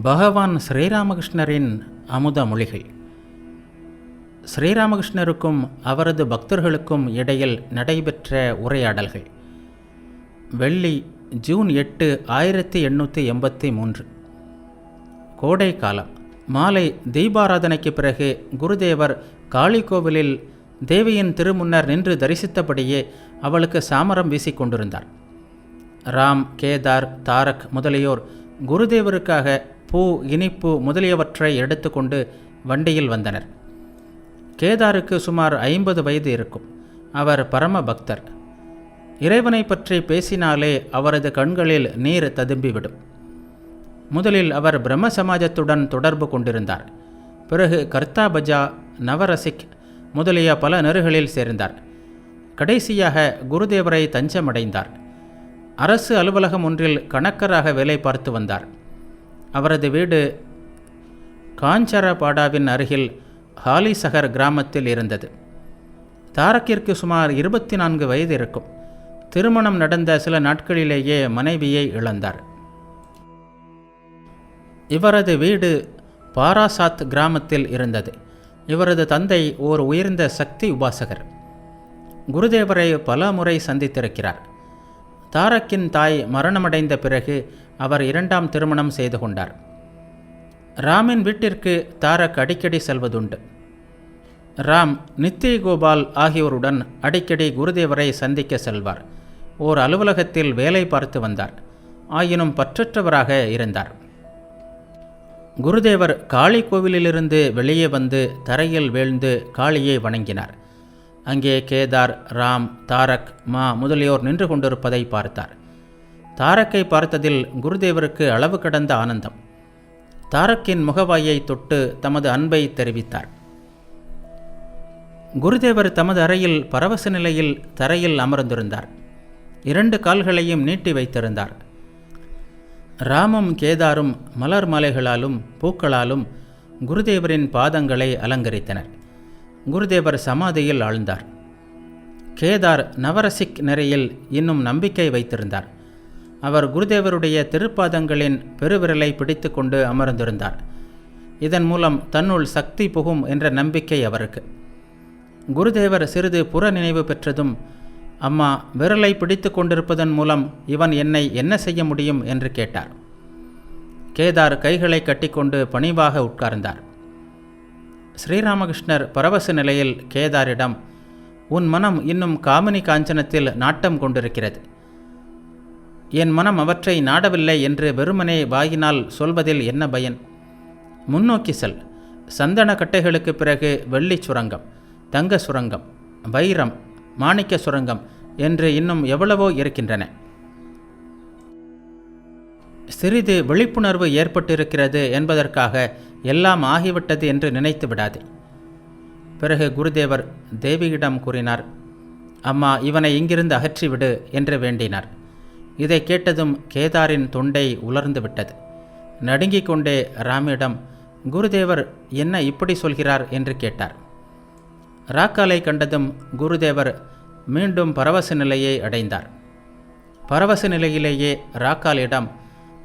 பகவான் ஸ்ரீராமகிருஷ்ணரின் அமுத மொழிகள். ஸ்ரீராமகிருஷ்ணருக்கும் அவரது பக்தர்களுக்கும் இடையில் நடைபெற்ற உரையாடல்கள். வெள்ளி ஜூன் எட்டு ஆயிரத்தி எண்ணூற்றி எண்பத்தி மூன்று. கோடை காலம். மாலை தீபாராதனைக்கு பிறகு குருதேவர் காளி கோவிலில் தேவியின் திருமுன்னர் நின்று தரிசித்தபடியே அவளுக்கு சாமரம் வீசிக்கொண்டிருந்தார் ராம் கேதார் தாரக் முதலியோர் குருதேவருக்காக பூ இனிப்பு முதலியவற்றை எடுத்துக்கொண்டு வண்டியில் வந்தனர். கேதாருக்கு சுமார் ஐம்பது வயது இருக்கும். அவர் பரம பக்தர். இறைவனை பற்றி பேசினாலே அவரது கண்களில் நீர் ததும்பிவிடும். முதலில் அவர் பிரம்ம சமாஜத்துடன் தொடர்பு கொண்டிருந்தார். பிறகு கர்த்தாபஜா நவரசிக் முதலிய பல நெருகளில் சேர்ந்தார். கடைசியாக குருதேவரை தஞ்சமடைந்தார். அரசு அலுவலகம் ஒன்றில் கணக்கராக வேலை பார்த்து வந்தார். அவரது வீடு காஞ்சரபாடாவின் அருகில் ஹாலிசகர் கிராமத்தில் இருந்தது. தாரக்கிற்கு சுமார் இருபத்தி நான்கு வயது இருக்கும். திருமணம் நடந்த சில நாட்களிலேயே மனைவியை இழந்தார். இவரது வீடு பாராசாத் கிராமத்தில் இருந்தது. இவரது தந்தை ஓர் உயர்ந்த சக்தி உபாசகர். குருதேவரை பல முறை சந்தித்திருக்கிறார். தாரக்கின் தாய் மரணமடைந்த பிறகு அவர் இரண்டாம் திருமணம் செய்து கொண்டார். ராமின் வீட்டிற்கு தாரக் அடிக்கடி செல்வதுண்டு. ராம் நித்திய கோபால் ஆகியோருடன் அடிக்கடி குருதேவரை சந்திக்க செல்வார். ஓர் அலுவலகத்தில் வேலை பார்த்து வந்தார். ஆயினும் பற்றற்றவராக இருந்தார். குருதேவர் காளி கோவிலிலிருந்து வெளியே வந்து தரையில் வீழ்ந்து காளியை வணங்கினார். அங்கே கேதார் ராம் தாரக் மா முதலியோர் நின்று கொண்டிருப்பதை பார்த்தார். தாரக்கை பார்த்ததில் குருதேவருக்கு அளவு கடந்த ஆனந்தம். தாரக்கின் முகவாயை தொட்டு தமது அன்பை தெரிவித்தார். குருதேவர் தமது அறையில் பரவச நிலையில் தரையில் அமர்ந்திருந்தார். இரண்டு கால்களையும் நீட்டி வைத்திருந்தார். ராமும் கேதாரும் மலர் மாலைகளாலும் பூக்களாலும் குருதேவரின் பாதங்களை அலங்கரித்தனர். குருதேவர் சமாதியில் ஆழ்ந்தார். கேதார் நவரசிக் நிறையில் இன்னும் நம்பிக்கை வைத்திருந்தார். அவர் குருதேவருடைய திருப்பாதங்களின் பெருவிரலை பிடித்து கொண்டு அமர்ந்திருந்தார். இதன் மூலம் தன்னுள் சக்தி புகும் என்ற நம்பிக்கை அவருக்கு. குருதேவர் சிறிது புற நினைவு பெற்றதும் அம்மா விரலை பிடித்து கொண்டிருப்பதன் மூலம் இவன் என்னை என்ன செய்ய முடியும்? என்று கேட்டார். கேதார் கைகளை கட்டிக்கொண்டு பணிவாக உட்கார்ந்தார். ஸ்ரீராமகிருஷ்ணர் பரவச நிலையில் கேதாரிடம் உன் மனம் இன்னும் காமினி காஞ்சனத்தில் நாட்டம் கொண்டிருக்கிறது. என் மனம் அவற்றை நாடவில்லை என்று வெறுமனே வாயினால் சொல்வதில் என்ன பயன்? முன்னோக்கி செல். சந்தன கட்டைகளுக்கு பிறகு வெள்ளி சுரங்கம் தங்க சுரங்கம் வைரம் மாணிக்க சுரங்கம் என்று இன்னும் எவ்வளவோ இருக்கின்றன. சிறிது விழிப்புணர்வு ஏற்பட்டிருக்கிறது என்பதற்காக எல்லாம் ஆகிவிட்டது என்று நினைத்து விடாதே. பிறகு குருதேவர் தேவியிடம் கூறினார் அம்மா இவனை இங்கிருந்து அகற்றிவிடு என்று வேண்டினார். இதை கேட்டதும் கேதாரின் தொண்டை உலர்ந்து விட்டது. நடுங்கிக் கொண்டே ராமிடம் குருதேவர் என்ன இப்படி சொல்கிறார்? என்று கேட்டார். ராக்காலை கண்டதும் குருதேவர் மீண்டும் பரவச நிலையை அடைந்தார். பரவச நிலையிலேயே ராக்காலிடம்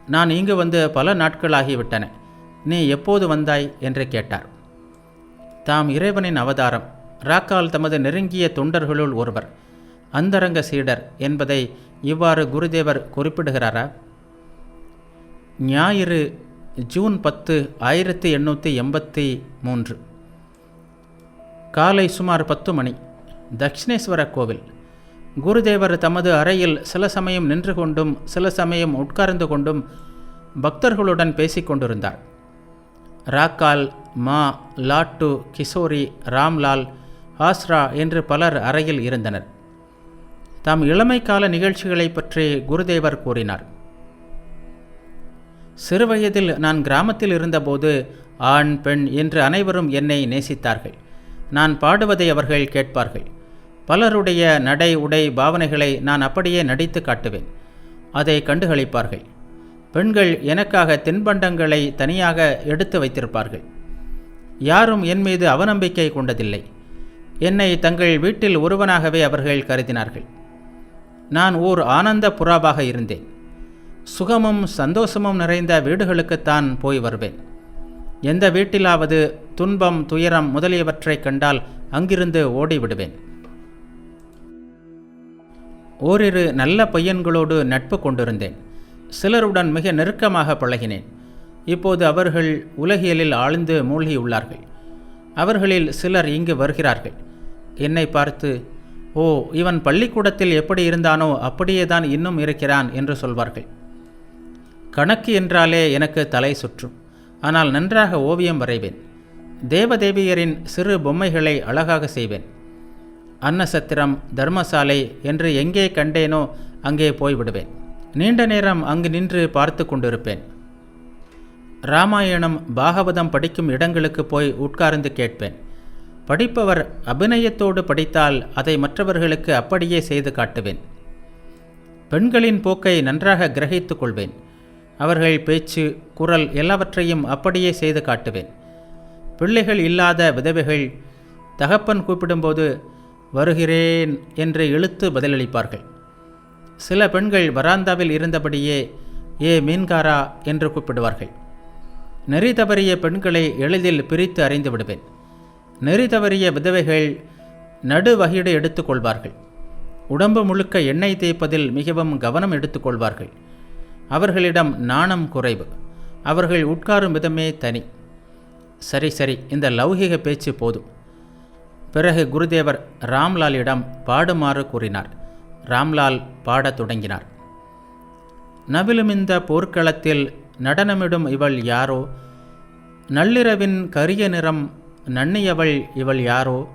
நான் இங்கு வந்து பல நாட்களாகிவிட்டன. நீ எப்போது வந்தாய்? என்று கேட்டார். தாம் இறைவனின் அவதாரம். ராக்கால் தமது நெருங்கிய தொண்டர்களுள் ஒருவர். அந்தரங்க சீடர் என்பதை இவ்வாறு குருதேவர் குறிப்பிடுகிறாரா? ஞாயிறு ஜூன் பத்து ஆயிரத்தி எண்ணூற்றி எண்பத்தி மூன்று. காலை சுமார் பத்து மணி. தக்ஷிணேஸ்வர கோவில். குருதேவர் தமது அறையில் சில சமயம் நின்று கொண்டும் சில சமயம் உட்கார்ந்து கொண்டும் பக்தர்களுடன் பேசிக்கொண்டிருந்தார் ராக்கால் மா லாட்டு கிஷோரி ராம்லால் ஆஸ்ரா என்று பலர் அறையில் இருந்தனர். தாம் இளமை கால நிகழ்ச்சிகளை பற்றி குருதேவர் கூறினார். சிறுவயதில் நான் கிராமத்தில் இருந்தபோது ஆண் பெண் என்று அனைவரும் என்னை நேசித்தார்கள். நான் பாடுவதை அவர்கள் கேட்பார்கள். பலருடைய நடை உடை பாவனைகளை நான் அப்படியே நடித்து காட்டுவேன். அதை கண்டுகளிப்பார்கள். பெண்கள் எனக்காக தின்பண்டங்களை தனியாக எடுத்து வைத்திருப்பார்கள். யாரும் என் மீது அவநம்பிக்கை கொண்டதில்லை. என்னை தங்கள் வீட்டில் ஒருவனாகவே அவர்கள் கருதினார்கள். நான் ஓர் ஆனந்த புறாவாக இருந்தேன். சுகமும் சந்தோஷமும் நிறைந்த வீடுகளுக்குத்தான் போய் வருவேன். எந்த வீட்டிலாவது துன்பம் துயரம் முதலியவற்றைக் கண்டால் அங்கிருந்து ஓடிவிடுவேன். ஓரிரு நல்ல பையன்களோடு நட்பு கொண்டிருந்தேன். சிலருடன் மிக நெருக்கமாக பழகினேன். இப்போது அவர்கள் உலகியலில் ஆழ்ந்து மூழ்கியுள்ளார்கள். அவர்களில் சிலர் இங்கு வருகிறார்கள். என்னை பார்த்து ஓ இவன் பள்ளிக்கூடத்தில் எப்படி இருந்தானோ அப்படியே தான் இன்னும் இருக்கிறான் என்று சொல்வார்கள். கணக்கு என்றாலே எனக்கு தலை சுற்றும். ஆனால் நன்றாக ஓவியம் வரைவேன். தேவதேவியரின் சிறு பொம்மைகளை அழகாக செய்வேன். அன்னசத்திரம் தர்மசாலை என்று எங்கே கண்டேனோ அங்கே போய்விடுவேன். நீண்ட நேரம் அங்கு நின்று பார்த்து கொண்டிருப்பேன். ராமாயணம் பாகவதம் படிக்கும் இடங்களுக்கு போய் உட்கார்ந்து கேட்பேன். படிப்பவர் அபிநயத்தோடு படித்தால் அதை மற்றவர்களுக்கு அப்படியே செய்து காட்டுவேன். பெண்களின் போக்கை நன்றாக கிரகித்துக் கொள்வேன். அவர்கள் பேச்சு குரல் எல்லாவற்றையும் அப்படியே செய்து காட்டுவேன். பிள்ளைகள் இல்லாத விதவைகள் தகப்பன் கூப்பிடும்போது வருகிறேன் என்று இழுத்து பதிலளிப்பார்கள். சில பெண்கள் வராந்தாவில் இருந்தபடியே ஏ மீன்காரா என்று கூப்பிடுவார்கள். நெறி தவறிய பெண்களை எளிதில் பிரித்து அறிந்து விடுவேன் நெறி தவறிய விதவைகள் நடுவகையீடு எடுத்துக்கொள்வார்கள். உடம்பு முழுக்க எண்ணெய் தேய்ப்பதில் மிகவும் கவனம் எடுத்துக்கொள்வார்கள். அவர்களிடம் நாணம் குறைவு. அவர்கள் உட்காரும் விதமே தனி. சரி சரி இந்த லௌகிக பேச்சு போதும். பிறகு குருதேவர் ராம்லாலிடம் பாடுமாறு கூறினார். ராம்லால் பாடத் தொடங்கினார். நவிலுமிந்த போர்க்களத்தில் நடனமிடும் இவள் யாரோ? நள்ளிரவின் கரிய நிறம் நன்னியவள் இவள் யாரோ?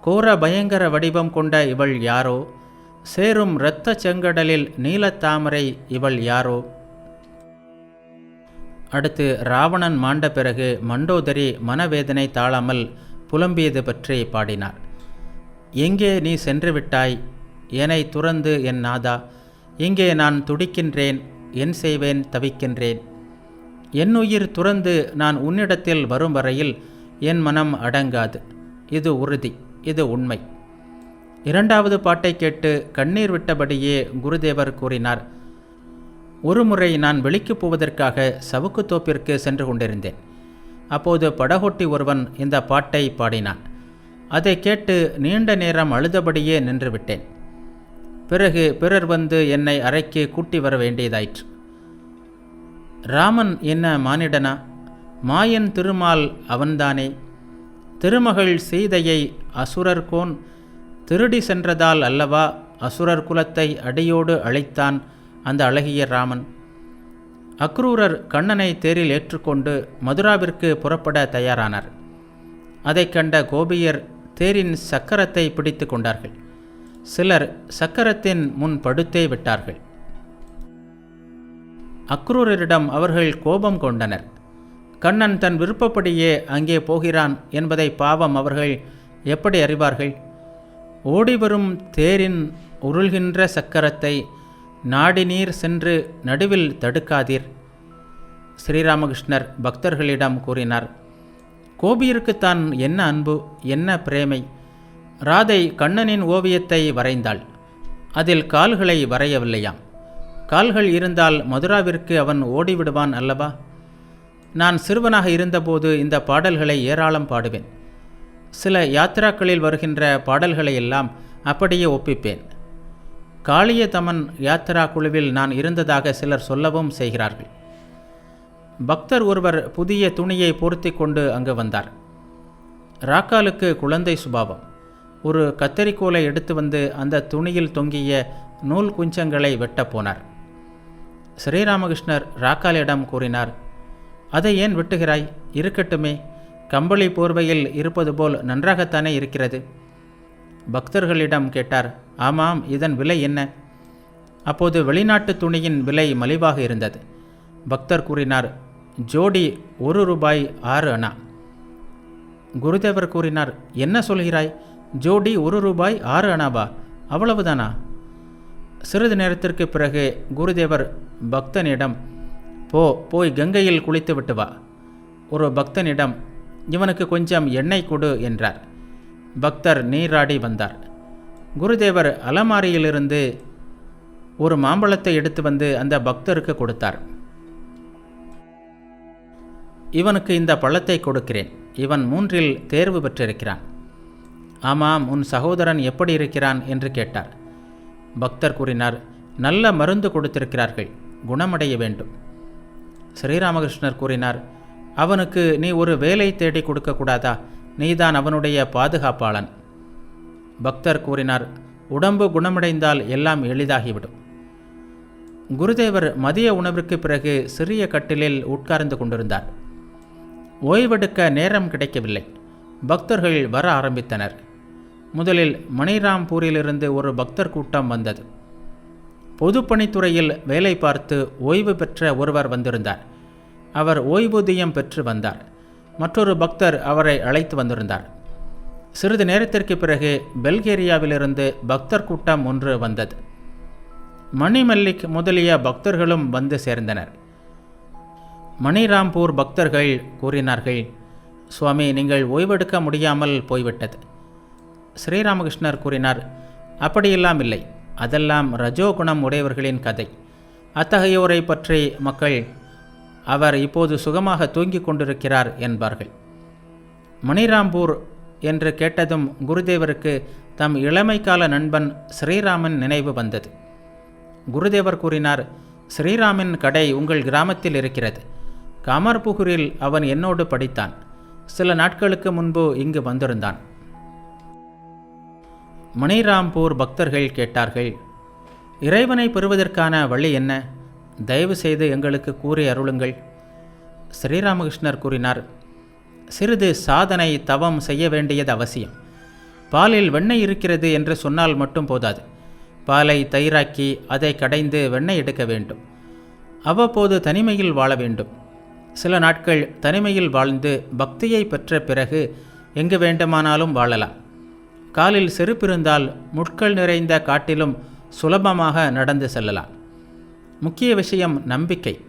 கோர பயங்கர வடிவம் கொண்ட இவள் யாரோ? சேரும் இரத்த செங்கடலில் நீலத்தாமரை இவள் யாரோ? அடுத்து ராவணன் மாண்ட பிறகு மண்டோதரி மனவேதனை தாழாமல் புலம்பியது பற்றி பாடினார் எங்கே நீ சென்று விட்டாய்? என்னை துறந்து என் நாதா இங்கே நான் துடிக்கின்றேன் என் செய்வேன் தவிக்கின்றேன். என் உயிர் துறந்து நான் உன்னிடத்தில் வரும் வரையில் என் மனம் அடங்காது. இது உறுதி இது உண்மை. இரண்டாவது பாட்டை கேட்டு கண்ணீர் விட்டபடியே குருதேவர் கூறினார் ஒருமுறை நான் வெளிக்கு போவதற்காக சவுக்கு தோப்பிற்கு சென்று கொண்டிருந்தேன். அப்போது படகோட்டி ஒருவன் இந்த பாட்டை பாடினான். அதை கேட்டு நீண்ட நேரம் அழுதபடியே நின்றுவிட்டேன் பிறகு பிறர் வந்து என்னை அறைக்கு கூட்டி வர வேண்டியதாயிற்று. ராமன் என்ன மானிடனா? மாயன் திருமால் அவன்தானே? திருமகள் சீதையை அசுரர்கோன் திருடி சென்றதால் அல்லவா அசுரர் குலத்தை அடியோடு அழைத்தான் அந்த அழகிய ராமன். அக்ரூரர் கண்ணனை தேரில் ஏற்றுக்கொண்டு மதுராவிற்கு புறப்பட தயாரானார். அதைக் கண்ட கோபியர் தேரின் சக்கரத்தை பிடித்து கொண்டார்கள். சிலர் சக்கரத்தின் முன் படுத்தே விட்டார்கள். அக்ரூரரிடம் அவர்கள் கோபம் கொண்டனர். கண்ணன் தன் விருப்பப்படியே அங்கே போகிறான் என்பதை பாவம் அவர்கள் எப்படி அறிவார்கள்? ஓடிவரும் தேரின் உருள்கின்ற சக்கரத்தை நாடி நீர் சென்று நடுவில் தடுக்காதீர் ஸ்ரீராமகிருஷ்ணர் பக்தர்களிடம் கூறினார். கோபியிருக்குத்தான் என்ன அன்பு என்ன பிரேமை? ராதை கண்ணனின் ஓவியத்தை வரைந்தாள். அதில் கால்களை வரையவில்லையாம். கால்கள் இருந்தால் மதுராவிற்கு அவன் ஓடிவிடுவான் அல்லவா? நான் சிறுவனாக இருந்தபோது இந்த பாடல்களை ஏராளம் பாடுவேன். சில யாத்திராக்களில் வருகின்ற பாடல்களை எல்லாம் அப்படியே ஒப்பிப்பேன். காளியதமன் யாத்திரா குழுவில் நான் இருந்ததாக சிலர் சொல்லவும் செய்கிறார்கள். பக்தர் ஒருவர் புதிய துணியை பொருத்தி கொண்டு அங்கு வந்தார். ராக்காலுக்கு குழந்தை சுபாவம். ஒரு கத்தரிக்கோலை எடுத்து வந்து அந்த துணியில் தொங்கிய நூல் குஞ்சங்களை வெட்டப் போனார். ஸ்ரீராமகிருஷ்ணர் ராக்காலிடம் கூறினார் அதை ஏன் வெட்டுகிறாய்? இருக்கட்டுமே. கம்பளி போர்வையில் இருப்பது போல் நன்றாகத்தானே இருக்கிறது. பக்தர்களிடம் கேட்டார் ஆமாம் இதன் விலை என்ன? அப்போது வெளிநாட்டு துணியின் விலை மலிவாக இருந்தது. பக்தர் கூறினார் ஜோடி ஒரு ரூபாய் ஆறு அணா. குருதேவர் கூறினார் என்ன சொல்கிறாய்? ஜோடி ஒரு ரூபாய் ஆறு அணாவா? அவ்வளவுதானா? சிறிது நேரத்திற்கு பிறகு குருதேவர் பக்தனிடம் போ போய் கங்கையில் குளித்து விட்டு வா. ஒரு பக்தனிடம் இவனுக்கு கொஞ்சம் எண்ணெய் கொடு என்றார். பக்தர் நீராடி வந்தார். குருதேவர் அலமாரியிலிருந்து ஒரு மாம்பழத்தை எடுத்து வந்து அந்த பக்தருக்கு கொடுத்தார். இவனுக்கு இந்த பழத்தை கொடுக்கிறேன். இவன் மூன்றில் தேர்வு பெற்றிருக்கிறான். ஆமாம் உன் சகோதரன் எப்படி இருக்கிறான் என்று கேட்டார். பக்தர் கூறினார் நல்ல மருந்து கொடுத்திருக்கிறார்கள் குணமடைய வேண்டும். ஸ்ரீராமகிருஷ்ணர் கூறினார் அவனுக்கு நீ ஒரு வேலை தேடி கொடுக்கக்கூடாதா? நீதான் அவனுடைய பாதுகாப்பாளன். பக்தர் கூறினார் உடம்பு குணமடைந்தால் எல்லாம் எளிதாகிவிடும். குருதேவர் மதிய உணவிற்கு பிறகு சிறிய கட்டிலில் உட்கார்ந்து கொண்டிருந்தார். ஓய்வெடுக்க நேரம் கிடைக்கவில்லை. பக்தர்கள் வர ஆரம்பித்தனர். முதலில் மணிராம்பூரிலிருந்து ஒரு பக்தர் கூட்டம் வந்தது. பொதுப்பணித்துறையில் வேலை பார்த்து ஓய்வு பெற்ற ஒருவர் வந்திருந்தார். அவர் ஓய்வூதியம் பெற்று வந்தார். மற்றொரு பக்தர் அவரை அழைத்து வந்திருந்தார். சிறிது நேரத்திற்கு பிறகு பெல்கேரியாவிலிருந்து பக்தர் கூட்டம் ஒன்று வந்தது. மணிமல்லிக் முதலிய பக்தர்களும் வந்து சேர்ந்தனர். மணிராம்பூர் பக்தர்கள் கூறினார்கள் சுவாமி நீங்கள் ஓய்வெடுக்க முடியாமல் போய்விட்டது. ஸ்ரீராமகிருஷ்ணர் கூறினார் அப்படியெல்லாம் இல்லை. அதெல்லாம் ரஜோகுணம் உடையவர்களின் கதை. அத்தகையோரை பற்றி மக்கள் அவர் இப்போது சுகமாக தூங்கிக் கொண்டிருக்கிறார் என்பார்கள். மணிராம்பூர் என்று கேட்டதும் குருதேவருக்கு தம் இளமைக்கால நண்பன் ஸ்ரீராமன் நினைவு வந்தது. குருதேவர் கூறினார் ஸ்ரீராமின் கடை உங்கள் கிராமத்தில் இருக்கிறது. காமர்புகூரில் அவன் என்னோடு படித்தான். சில நாட்களுக்கு முன்பு இங்கு வந்திருந்தான். மணிராம்பூர் பக்தர்கள் கேட்டார்கள் இறைவனை பெறுவதற்கான வழி என்ன? தயவு செய்து எங்களுக்கு கூறி அருளுங்கள். ஸ்ரீராமகிருஷ்ணர் கூறினார் சிறிது சாதனை தவம் செய்ய வேண்டியது அவசியம். பாலில் வெண்ணெய் இருக்கிறது என்று சொன்னால் மட்டும் போதாது. பாலை தயிராக்கி அதை கடைந்து வெண்ணெய் எடுக்க வேண்டும். அவ்வப்போது தனிமையில் வாழ வேண்டும். சில நாட்கள் தனிமையில் வாழ்ந்து பக்தியை பெற்ற பிறகு எங்கு வேண்டுமானாலும் வாழலாம். காலில் செருப்பிருந்தால் முட்கள் நிறைந்த காட்டிலும் சுலபமாக நடந்து செல்லலாம். முக்கிய விஷயம் நம்பிக்கை.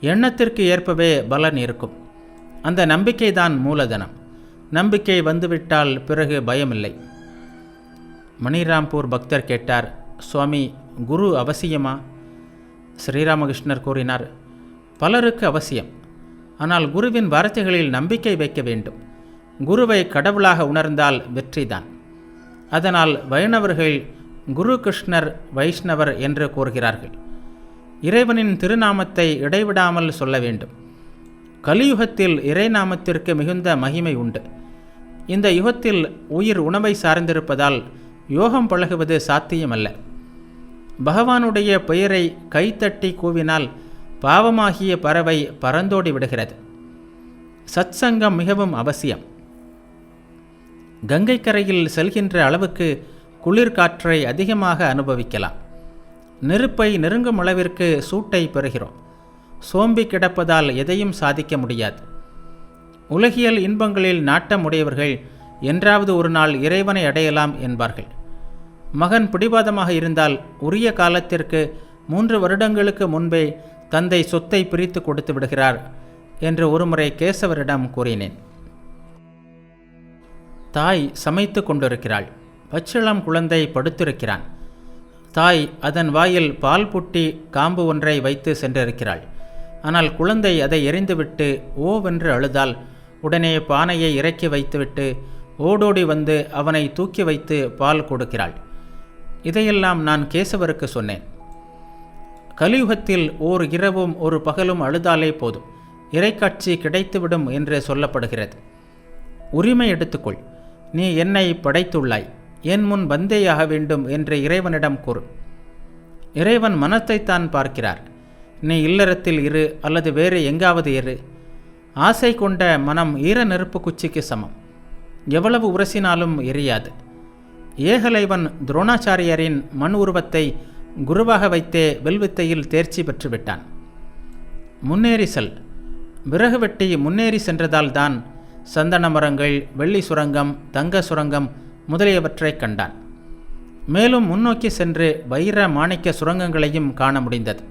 எண்ணத்திற்கு ஏற்பவே பலன் இருக்கும். அந்த நம்பிக்கை தான் மூலதனம். நம்பிக்கை வந்துவிட்டால் பிறகு பயமில்லை. மணிராம்பூர் பக்தர் கேட்டார் சுவாமி குரு அவசியமா? ஸ்ரீராமகிருஷ்ணர் கூறினார் பலருக்கு அவசியம். ஆனால் குருவின் வார்த்தைகளில் நம்பிக்கை வைக்க வேண்டும். குருவை கடவுளாக உணர்ந்தால் வெற்றிதான். அதனால் வைணவர்கள் குரு கிருஷ்ணர் வைஷ்ணவர் என்று கூறுகிறார்கள். இறைவனின் திருநாமத்தை இடைவிடாமல் சொல்ல வேண்டும். கலியுகத்தில் இறைநாமத்திற்கு மிகுந்த மகிமை உண்டு. இந்த யுகத்தில் உயிர் உணவை சார்ந்திருப்பதால் யோகம் பழகுவது சாத்தியமல்ல. பகவானுடைய பெயரை கைத்தட்டி கூவினால் பாவமாகிய பறவை பறந்தோடி விடுகிறது. சத்சங்கம் மிகவும் அவசியம். கங்கை கரையில் செல்கின்ற அளவுக்கு குளிர்காற்றை அதிகமாக அனுபவிக்கலாம். நெருப்பை நெருங்கும் அளவிற்கு சூட்டை பெறுகிறோம். சோம்பி கிடப்பதால் எதையும் சாதிக்க முடியாது. உலகியல் இன்பங்களில் நாட்டம் உடையவர்கள் என்றாவது ஒரு நாள் இறைவனை அடையலாம் என்பார்கள். மகன் பிடிவாதமாக இருந்தால் உரிய காலத்திற்கு மூன்று வருடங்களுக்கு முன்பே தந்தை சொத்தை பிரித்து கொடுத்து விடுகிறார் என்று ஒருமுறை கேசவரிடம் கூறினேன். தாய் சமைத்து கொண்டிருக்கிறாள். பச்சிளம் குழந்தை படுத்திருக்கிறான். தாய் அதன் வாயில் பால் புட்டி காம்பு ஒன்றை வைத்து சென்றிருக்கிறாள். ஆனால் குழந்தை அதை எரிந்துவிட்டு ஓவென்று அழுதால் உடனே பானையை இறக்கி வைத்துவிட்டு ஓடோடி வந்து அவனை தூக்கி வைத்து பால் கொடுக்கிறாள். இதையெல்லாம் நான் கேசவருக்கு சொன்னேன். கலியுகத்தில் ஓர் இரவும் ஒரு பகலும் அழுதாலே போதும். இறைக்காட்சி கிடைத்துவிடும் என்று சொல்லப்படுகிறது. உரிமை எடுத்துக்கொள். நீ என்னை படைத்துள்ளாய். என் முன் வந்தேயாக வேண்டும் என்று இறைவனிடம் கூறு. இறைவன் மனத்தைத்தான் பார்க்கிறார். நீ இல்லறத்தில் இரு அல்லது வேறு எங்காவது இரு. ஆசை கொண்ட மனம் ஈர நெருப்பு குச்சிக்கு சமம். எவ்வளவு உரசினாலும் எரியாது. ஏகலைவன் துரோணாச்சாரியரின் மண் உருவத்தை குருவாக வைத்தே வெல்வித்தையில் தேர்ச்சி பெற்றுவிட்டான். முன்னேறி செல். விறகு வெட்டி முன்னேறி சென்றதால்தான் சந்தன மரங்கள் வெள்ளி சுரங்கம் தங்க சுரங்கம் முதலியவற்றை கண்டான். மேலும் முன்னோக்கி சென்று வைர மாணிக்க சுரங்கங்களையும் காண முடிந்தது.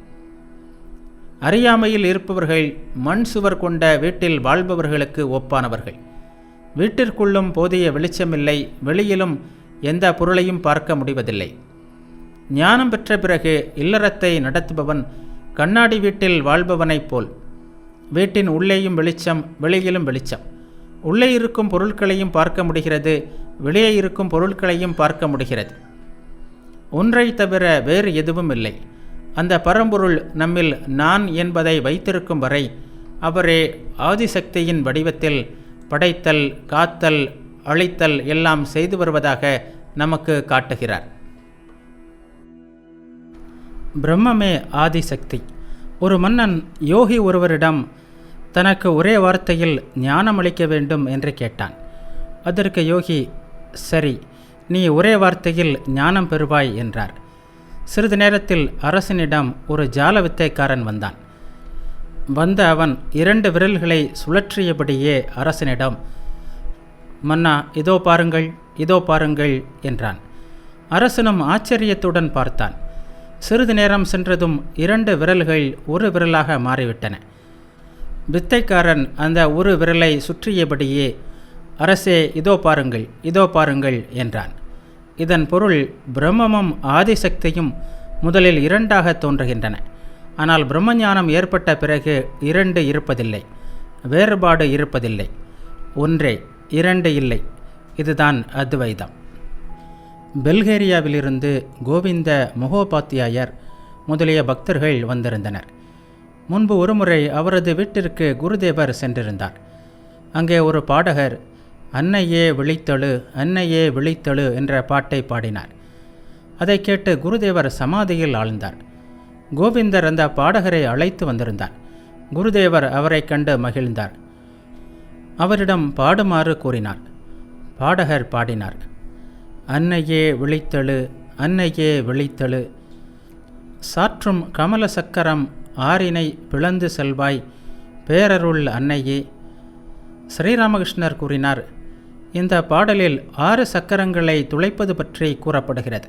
அறியாமையில் இருப்பவர்கள் மண் சுவர் கொண்ட வீட்டில் வாழ்பவர்களுக்கு ஒப்பானவர்கள். வீட்டிற்குள்ளும் போதிய வெளிச்சமில்லை வெளியிலும் எந்த பொருளையும் பார்க்க முடிவதில்லை. ஞானம் பெற்ற பிறகு இல்லறத்தை நடத்துபவன் கண்ணாடி வீட்டில் வாழ்பவனைப் போல். வீட்டின் உள்ளேயும் வெளிச்சம் வெளியிலும் வெளிச்சம். உள்ளே இருக்கும் பொருட்களையும் பார்க்க முடிகிறது வெளியே இருக்கும் பொருட்களையும் பார்க்க முடிகிறது. ஒன்றை தவிர வேறு எதுவும் இல்லை. அந்த பரம்பொருள் நம்மில் நான் என்பதை வைத்திருக்கும் வரை அவரே ஆதிசக்தியின் வடிவத்தில் படைத்தல் காத்தல் அழித்தல் எல்லாம் செய்து வருவதாக நமக்கு காட்டுகிறார். பிரம்மமே ஆதிசக்தி. ஒரு மன்னன் யோகி ஒருவரிடம் தனக்கு ஒரே வார்த்தையில் ஞானம் அளிக்க வேண்டும் என்று கேட்டான். அதற்கு யோகி சரி நீ ஒரே வார்த்தையில் ஞானம் பெறுவாய் என்றார். சிறிது நேரத்தில் அரசனிடம் ஒரு ஜால வித்தைக்காரன் வந்தான். வந்த அவன் இரண்டு விரல்களை சுழற்றியபடியே அரசனிடம் மன்னா இதோ பாருங்கள் இதோ பாருங்கள் என்றான். அரசனும் ஆச்சரியத்துடன் பார்த்தான். சிறிது நேரம் சென்றதும் இரண்டு விரல்கள் ஒரு விரலாக மாறிவிட்டன. வித்தைக்காரன் அந்த ஒரு விரலை சுற்றியபடியே அரசே இதோ பாருங்கள் இதோ பாருங்கள் என்றான். இதன் பொருள் பிரம்மமும் ஆதிசக்தியும் முதலில் இரண்டாக தோன்றுகின்றன. ஆனால் பிரம்மஞானம் ஏற்பட்ட பிறகு இரண்டு இருப்பதில்லை வேறுபாடு இருப்பதில்லை. ஒன்றே இரண்டு இல்லை. இதுதான் அத்வைதம். பெல்கேரியாவிலிருந்து கோவிந்த முகோபாத்தியாயர் முதலிய பக்தர்கள் வந்திருந்தனர். முன்பு ஒருமுறை அவரது வீட்டிற்கு குருதேவர் சென்றிருந்தார். அங்கே ஒரு பாடகர் அன்னையே விழித்தழு அன்னையே விழித்தழு என்ற பாட்டை பாடினார். அதை கேட்டு குருதேவர் சமாதியில் ஆழ்ந்தார். கோவிந்தர் அந்த பாடகரை அழைத்து வந்திருந்தார். குருதேவர் அவரை கண்டு மகிழ்ந்தார். அவரிடம் பாடுமாறு கூறினார். பாடகர் பாடினார் அன்னையே விழித்தழு அன்னையே விழித்தழு. சாற்றும் கமல சக்கரம் ஆறினை பிளந்து செல்வாய் பேரருள் அன்னையே. ஸ்ரீராமகிருஷ்ணர் கூறினார் இந்த பாடலில் ஆறு சக்கரங்களை துளைப்பது பற்றி கூறப்படுகிறது.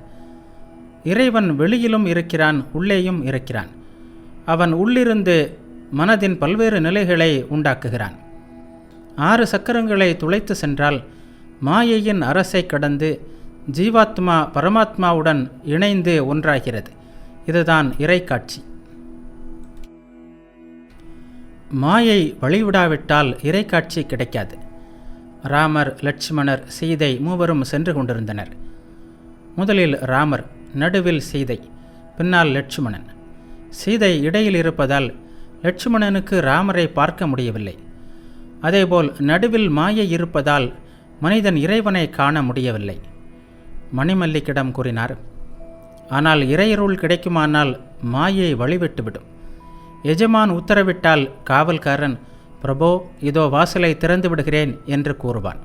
இறைவன் வெளியிலும் இருக்கிறான் உள்ளேயும் இருக்கிறான். அவன் உள்ளிருந்து மனதின் பல்வேறு நிலைகளை உண்டாக்குகிறான். ஆறு சக்கரங்களை துளைத்து சென்றால் மாயையின் அரசை கடந்து ஜீவாத்மா பரமாத்மாவுடன் இணைந்து ஒன்றாகிறது. இதுதான் இறைக்காட்சி. மாயை வழிவிடாவிட்டால் இறைக்காட்சி கிடைக்காது. ராமர் லட்சுமணர் சீதை மூவரும் சென்று கொண்டிருந்தனர். முதலில் ராமர் நடுவில் சீதை பின்னால் லட்சுமணன். சீதை இடையில் இருப்பதால் லட்சுமணனுக்கு ராமரை பார்க்க முடியவில்லை. அதேபோல் நடுவில் மாயை இருப்பதால் மனிதன் இறைவனை காண முடியவில்லை. மணிமல்லிக்கிடம் கூறினார் ஆனால் இறையருள் கிடைக்குமானால் மாயை வழிவிட்டுவிடும். எஜமான் உத்தரவிட்டால் காவல்காரன் பிரபோ இதோ வாசலை திறந்து விடுகிறேன் என்று கூறுவான்.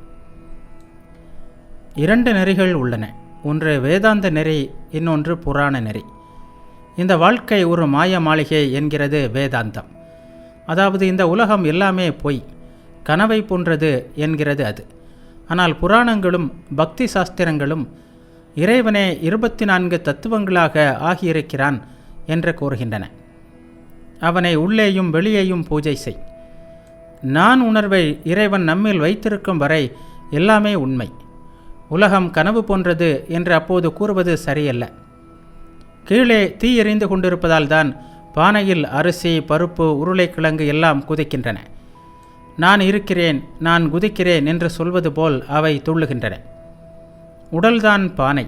இரண்டு நெறிகள் உள்ளன. ஒன்று வேதாந்த நெறி இன்னொன்று புராண நெறி. இந்த வாழ்க்கை ஒரு மாய மாளிகை என்கிறது வேதாந்தம். அதாவது இந்த உலகம் எல்லாமே பொய் கனவை போன்றது என்கிறது அது. ஆனால் புராணங்களும் பக்தி சாஸ்திரங்களும் இறைவனே இருபத்தி நான்கு தத்துவங்களாக ஆகியிருக்கிறான் என்று கூறுகின்றன. அவனை உள்ளேயும் வெளியேயும் பூஜை செய். நான் உணர்வை இறைவன் நம்மில் வைத்திருக்கும் வரை எல்லாமே உண்மை. உலகம் கனவு போன்றது என்று அப்போது கூறுவது சரியல்ல. கீழே தீ எறிந்து கொண்டிருப்பதால் தான் பானையில் அரிசி பருப்பு உருளைக்கிழங்கு எல்லாம் குதிக்கின்றன. நான் இருக்கிறேன் நான் குதிக்கிறேன் என்று சொல்வது போல் அவை துள்ளுகின்றன. உடல்தான் பானை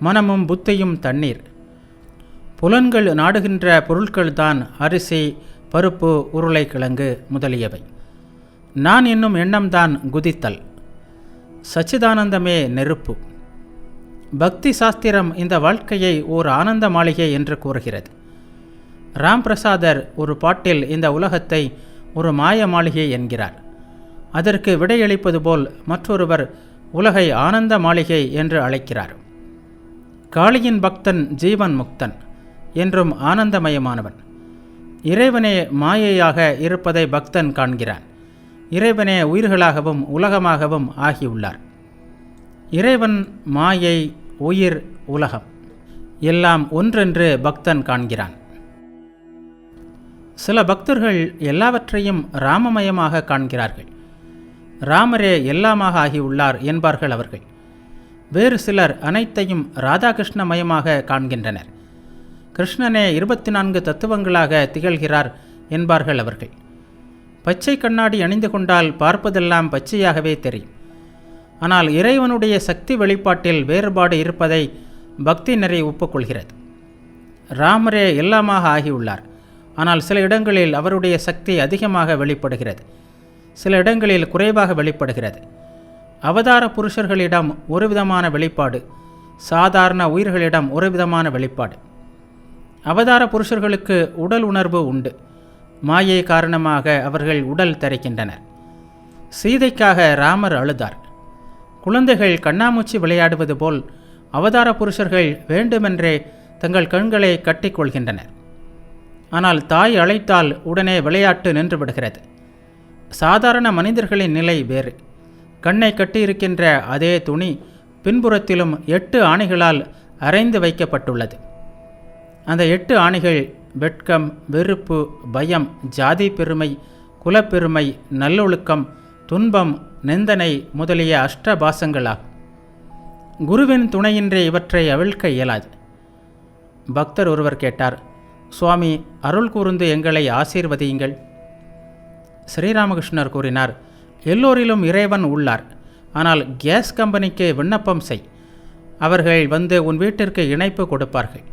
மனமும் புத்தியும் தண்ணீர். புலன்கள் நாடுகின்ற பொருட்கள்தான் அரிசி பருப்பு உருளைக்கிழங்கு முதலியவை. நான் என்னும் எண்ணம்தான் குதித்தல். சச்சிதானந்தமே நெருப்பு. பக்தி சாஸ்திரம் இந்த வாழ்க்கையை ஓர் ஆனந்த மாளிகை என்று கூறுகிறது. ராம் பிரசாதர் ஒரு பாட்டில் இந்த உலகத்தை ஒரு மாய மாளிகை என்கிறார். அதற்கு விடையளிப்பது போல் மற்றொருவர் உலகை ஆனந்த மாளிகை என்று அழைக்கிறார். காளியின் பக்தன் ஜீவன் முக்தன். என்றும் ஆனந்தமயமானவன். இறைவனே மாயையாக இருப்பதை பக்தன் காண்கிறான். இறைவனே உயிர்களாகவும் உலகமாகவும் ஆகியுள்ளார். இறைவன் மாயை உயிர் உலகம். எல்லாம் ஒன்றென்று பக்தன் காண்கிறான். சில பக்தர்கள் எல்லாவற்றையும் ராமமயமாக காண்கிறார்கள். ராமரே எல்லாமாக ஆகியுள்ளார் என்பார்கள் அவர்கள். வேறு சிலர் அனைத்தையும் ராதாகிருஷ்ணமயமாக காண்கின்றனர். கிருஷ்ணனே இருபத்தி நான்கு தத்துவங்களாக திகழ்கிறார் என்பார்கள் அவர்கள். பச்சை கண்ணாடி அணிந்து கொண்டால் பார்ப்பதெல்லாம் பச்சையாகவே தெரியும். ஆனால் இறைவனுடைய சக்தி வெளிப்பாட்டில் வேறுபாடு இருப்பதை பக்தி நிறை ஒப்புக்கொள்கிறது. ராமரே எல்லாமாக ஆகியுள்ளார். ஆனால் சில இடங்களில் அவருடைய சக்தி அதிகமாக வெளிப்படுகிறது. சில இடங்களில் குறைவாக வெளிப்படுகிறது. அவதார புருஷர்களிடம் ஒரு விதமான வெளிப்பாடு சாதாரண உயிர்களிடம் ஒரு விதமான வெளிப்பாடு. அவதார புருஷர்களுக்கு உடல் உணர்வு உண்டு. மாயை காரணமாக அவர்கள் உடல் தரைக்கின்றனர். சீதைக்காக ராமர் அழுதார். குழந்தைகள் கண்ணாமூச்சி விளையாடுவது போல் அவதார புருஷர்கள் வேண்டுமென்றே தங்கள் கண்களை கட்டிக்கொள்கின்றனர். ஆனால் தாய் அழைத்தால் உடனே விளையாட்டு நின்று விடுகிறது சாதாரண மனிதர்களின் நிலை வேறு. கண்ணை கட்டியிருக்கின்ற அதே துணி பின்புறத்திலும் எட்டு ஆணைகளால் அரைந்து வைக்கப்பட்டுள்ளது. அந்த எட்டு ஆணைகள் வெட்கம் வெறுப்பு பயம் ஜாதி பெருமை குலப்பெருமை நல்லொழுக்கம் துன்பம் நிந்தனை முதலிய அஷ்டபாசங்களாகும். குருவின் துணையின்றி இவற்றை அவிழ்க்க இயலாது. பக்தர் ஒருவர் கேட்டார் சுவாமி அருள் கூர்ந்து எங்களை ஆசீர்வதியுங்கள். ஸ்ரீராமகிருஷ்ணர் கூறினார் எல்லோரிலும் இறைவன் உள்ளார். ஆனால் கேஸ் கம்பெனிக்கு விண்ணப்பம் செய். அவர்கள் வந்து உன் வீட்டிற்கு இணைப்பு கொடுப்பார்கள்.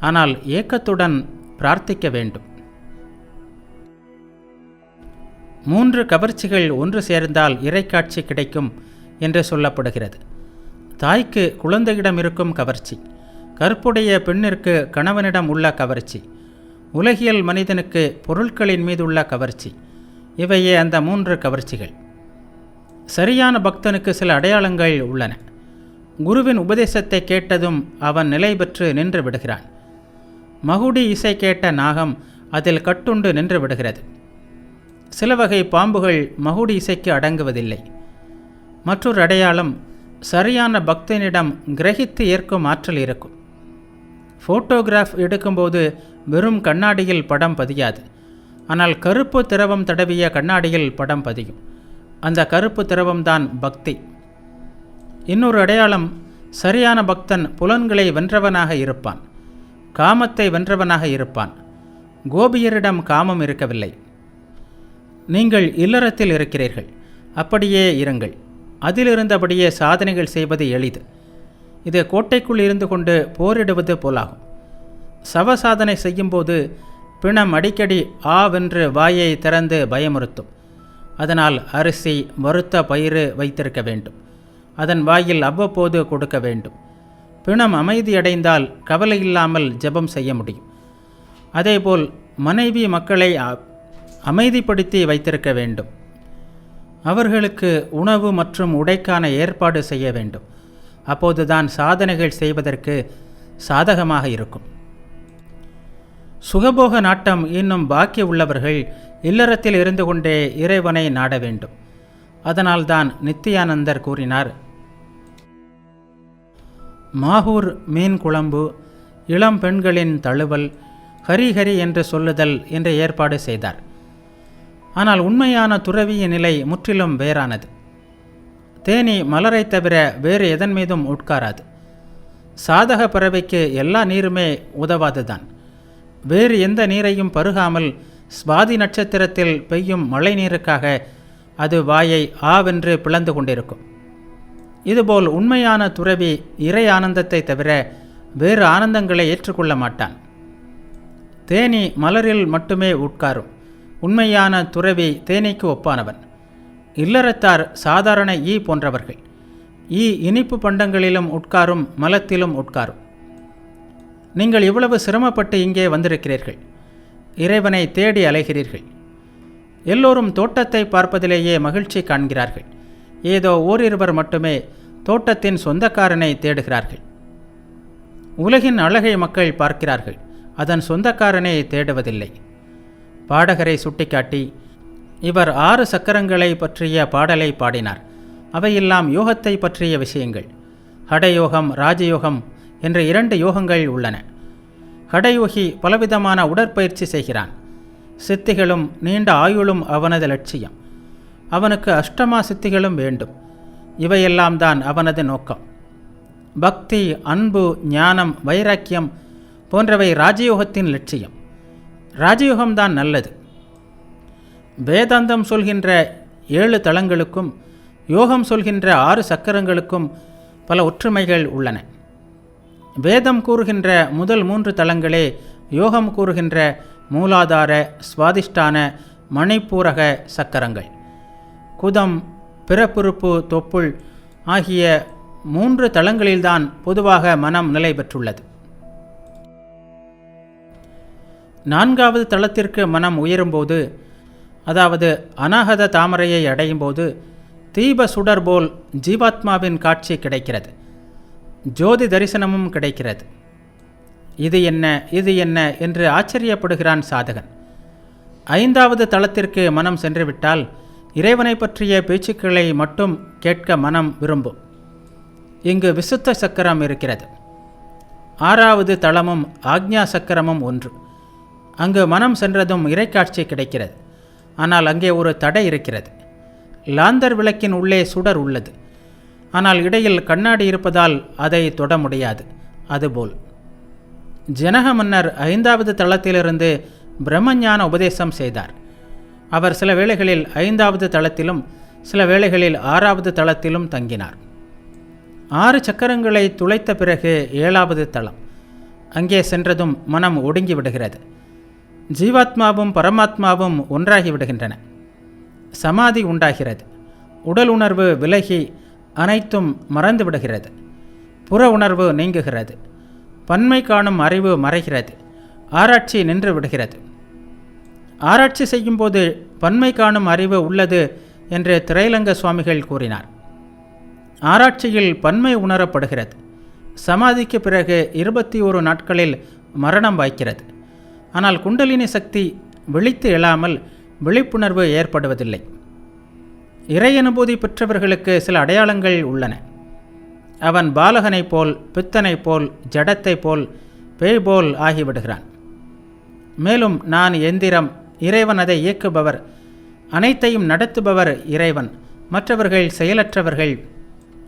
ஆனால் ஏக்கத்துடன் பிரார்த்திக்க வேண்டும். மூன்று கவர்ச்சிகள் ஒன்று சேர்ந்தால் இறைக்காட்சி கிடைக்கும் என்று சொல்லப்படுகிறது. தாய்க்கு குழந்தையிடம் இருக்கும் கவர்ச்சி கற்புடைய பெண்ணிற்கு கணவனிடம் உள்ள கவர்ச்சி உலகியல் மனிதனுக்கு பொருட்களின் மீது உள்ள கவர்ச்சி இவையே அந்த மூன்று கவர்ச்சிகள். சரியான பக்தனுக்கு சில அடையாளங்கள் உள்ளன. குருவின் உபதேசத்தை கேட்டதும் அவன் நிலை பெற்று நின்று விடுகிறான். மகுடி இசை கேட்ட நாகம் அதில் கட்டுண்டு நின்று விடுகிறது. சில வகை பாம்புகள் மகுடி இசைக்கு அடங்குவதில்லை. மற்றொரு அடையாளம் சரியான பக்தனிடம் கிரகித்து ஏற்கும் ஆற்றல் இருக்கும். ஃபோட்டோகிராஃப் எடுக்கும்போது வெறும் கண்ணாடியில் படம் பதியாது. ஆனால் கருப்பு திரவம் தடவிய கண்ணாடியில் படம் பதியும். அந்த கருப்பு திரவம்தான் பக்தி. இன்னொரு அடையாளம் சரியான பக்தன் புலன்களை வென்றவனாக இருப்பான். காமத்தை வென்றவனாக இருப்பான். கோபியரிடம் காமம் இருக்கவில்லை. நீங்கள் இல்லறத்தில் இருக்கிறீர்கள். அப்படியே இருங்கள். அதிலிருந்தபடியே சாதனைகள் செய்வது எளிது. இது கோட்டைக்குள் இருந்து கொண்டு போரிடுவது போலாகும். சவ சாதனை செய்யும்போது பிணம் அடிக்கடி ஆவென்று வாயை திறந்து பயமுறுத்தும். அதனால் அரிசி வறுத்த பயிறு வைத்திருக்க வேண்டும். அதன் வாயில் அவ்வப்போது கொடுக்க வேண்டும். பிணம் அமைதியடைந்தால் கவலை இல்லாமல் ஜெபம் செய்ய முடியும். அதேபோல் மனைவி மக்களை அமைதிப்படுத்தி வைத்திருக்க வேண்டும். அவர்களுக்கு உணவு மற்றும் உடைக்கான ஏற்பாடு செய்ய வேண்டும். அப்போதுதான் சாதனைகள் செய்வதற்கு சாதகமாக இருக்கும். சுகபோக நாட்டம் இன்னும் பாக்கி உள்ளவர்கள் இல்லறத்தில் இருந்து கொண்டே இறைவனை நாட வேண்டும். அதனால்தான் நித்தியானந்தர் கூறினார் மாகூர் மீன் குழம்பு இளம் பெண்களின் தழுவல் ஹரி ஹரி என்று சொல்லுதல் என்று ஏற்பாடு செய்தார். ஆனால் உண்மையான துறவியின் நிலை முற்றிலும் வேறானது. தேனி மலரைத் தவிர வேறு எதன் மீதும் உட்காராது. சாதக பறவைக்கு எல்லா நீருமே உதவாதுதான். வேறு எந்த நீரையும் பருகாமல் ஸ்வாதி நட்சத்திரத்தில் பெய்யும் மழை நீருக்காக அது வாயை ஆவென்று பிளந்து கொண்டிருக்கும். இதுபோல் உண்மையான துறவி இறை ஆனந்தத்தை தவிர வேறு ஆனந்தங்களை ஏற்றுக்கொள்ள மாட்டான். தேனி மலரில் மட்டுமே உட்காரும். உண்மையான துறவி தேனீக்கு ஒப்பானவன். இல்லறத்தார் சாதாரண ஈ போன்றவர்கள். ஈ இனிப்பு பண்டங்களிலும் உட்காரும் மலத்திலும் உட்காரும். நீங்கள் இவ்வளவு சிரமப்பட்டு இங்கே வந்திருக்கிறீர்கள். இறைவனை தேடி அலைகிறீர்கள். எல்லோரும் தோட்டத்தை பார்ப்பதிலேயே மகிழ்ச்சி காண்கிறார்கள். ஏதோ ஓரிருவர் மட்டுமே தோட்டத்தின் சொந்தக்காரனை தேடுகிறார்கள். உலகின் அழகை மக்கள் பார்க்கிறார்கள். அதன் சொந்தக்காரனை தேடுவதில்லை. பாடகரை சுட்டிக்காட்டி இவர் ஆறு சக்கரங்களை பற்றிய பாடலை பாடினார். அவையெல்லாம் யோகத்தை பற்றிய விஷயங்கள். ஹடயோகம் ராஜயோகம் என்ற இரண்டு யோகங்கள் உள்ளன. ஹடயோகி பலவிதமான உடற்பயிற்சி செய்கிறான். சித்திகளும் நீண்ட ஆயுளும் அவனது லட்சியம். அவனுக்கு அஷ்டமா சித்திகளும் வேண்டும். இவையெல்லாம் தான் அவனது நோக்கம். பக்தி அன்பு ஞானம் வைராக்கியம் போன்றவை ராஜயோகத்தின் லட்சியம். ராஜயோகம்தான் நல்லது. வேதாந்தம் சொல்கின்ற ஏழு தளங்களுக்கும் யோகம் சொல்கின்ற ஆறு சக்கரங்களுக்கும் பல ஒற்றுமைகள் உள்ளன. வேதம் கூறுகின்ற முதல் மூன்று தளங்களே யோகம் கூறுகின்ற மூலாதார சுவாதிஷ்டான மணிப்பூரக சக்கரங்கள். குதம் பிறப்புறுப்பு தொப்புள் ஆகிய மூன்று தளங்களில்தான் பொதுவாக மனம் நிலை பெற்றுள்ளது. நான்காவது தளத்திற்கு மனம் உயரும்போது அதாவது அநாகத தாமரையை அடையும் போது தீப சுடர் போல் ஜீவாத்மாவின் காட்சி கிடைக்கிறது. ஜோதி தரிசனமும் கிடைக்கிறது. இது என்ன இது என்ன என்று ஆச்சரியப்படுகிறான் சாதகன். ஐந்தாவது தளத்திற்கு மனம் சென்றுவிட்டால் இறைவனை பற்றிய பேச்சுக்களை மட்டும் கேட்க மனம் விரும்பும். இங்கு விசுத்த சக்கரம் இருக்கிறது. ஆறாவது தளமும் ஆக்ஞா சக்கரமும் ஒன்று. அங்கு மனம் சென்றதும் இறைக்காட்சி கிடைக்கிறது. ஆனால் அங்கே ஒரு தடை இருக்கிறது. லாந்தர் விளக்கின் உள்ளே சுடர் உள்ளது. ஆனால் இடையில் கண்ணாடி இருப்பதால் அதை தொட முடியாது. அதுபோல். ஜனக மன்னர் ஐந்தாவது தளத்திலிருந்து பிரம்மஞான உபதேசம் செய்தார். அவர் சில வேளைகளில் ஐந்தாவது தளத்திலும் சில வேளைகளில் ஆறாவது தளத்திலும் தங்கினார். ஆறு சக்கரங்களை துளைத்த பிறகு ஏழாவது தளம். அங்கே சென்றதும் மனம் ஒடுங்கி விடுகிறது. ஜீவாத்மாவும் பரமாத்மாவும் ஒன்றாகி விடுகின்றன. சமாதி உண்டாகிறது. உடல் உணர்வு விலகி அனைத்தும் மறந்து விடுகிறது. புற உணர்வு நீங்குகிறது. பன்மை காணும் அறிவு மறைகிறது. ஆராய்ச்சி நின்று விடுகிறது. ஆராய்ச்சி செய்யும்போது பன்மை காணும் அறிவு உள்ளது என்று திரைலங்க சுவாமிகள் கூறினார். ஆராய்ச்சியில் பன்மை உணரப்படுகிறது. சமாதிக்கு பிறகு இருபத்தி ஒரு நாட்களில் மரணம் வாய்க்கிறது. ஆனால் குண்டலினி சக்தி விழித்து எழாமல் விழிப்புணர்வு ஏற்படுவதில்லை. இறை அனுபூதி பெற்றவர்களுக்கு சில அடையாளங்கள் உள்ளன. அவன் பாலகனைப் போல் பித்தனைப் போல் ஜடத்தைப் போல் பேய் போல் ஆகிவிடுகிறான். மேலும் நான் எந்திரம் இறைவன் அதை இயக்குபவர். அனைத்தையும் நடத்துபவர் இறைவன். மற்றவர்கள் செயலற்றவர்கள்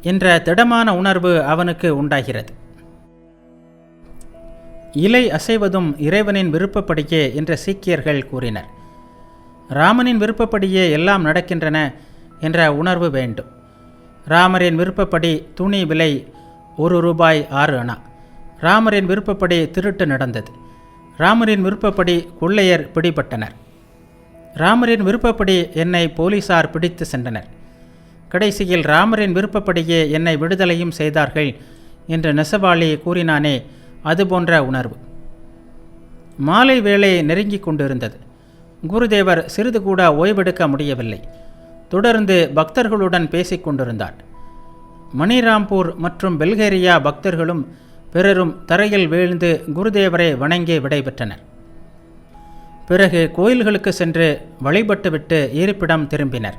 என்ற திடமான உணர்வு அவனுக்கு உண்டாகிறது. இலை அசைவதும் இறைவனின் விருப்பப்படியே என்ற சீக்கியர்கள் கூறினர். ராமனின் விருப்பப்படியே எல்லாம் நடக்கின்றன என்ற உணர்வு வேண்டும். ராமரின் விருப்பப்படி துணி விலை ஒரு ரூபாய் ஆறு அணா. ராமரின் விருப்பப்படி திருட்டு நடந்தது. ராமரின் விருப்பப்படி கொள்ளையர் பிடிபட்டனர். ராமரின் விருப்பப்படி என்னை போலீசார் பிடித்து சென்றனர். கடைசியில் ராமரின் விருப்பப்படியே என்னை விடுதலையும் செய்தார்கள் என்று நெசவாளி கூறினானே அதுபோன்ற உணர்வு. மாலை வேளை நெருங்கிக் கொண்டிருந்தது. குருதேவர் சிறிது கூட ஓய்வெடுக்க முடியவில்லை. தொடர்ந்து பக்தர்களுடன் பேசிக் கொண்டிருந்தார். மணிராம்பூர் மற்றும் பெல்கேரியா பக்தர்களும் பிறரும் தரையில் வீழ்ந்து குருதேவரை வணங்கி விடைபெற்றனர். பிறகு கோயில்களுக்கு சென்று வழிபட்டுவிட்டு இருப்பிடம் திரும்பினர்.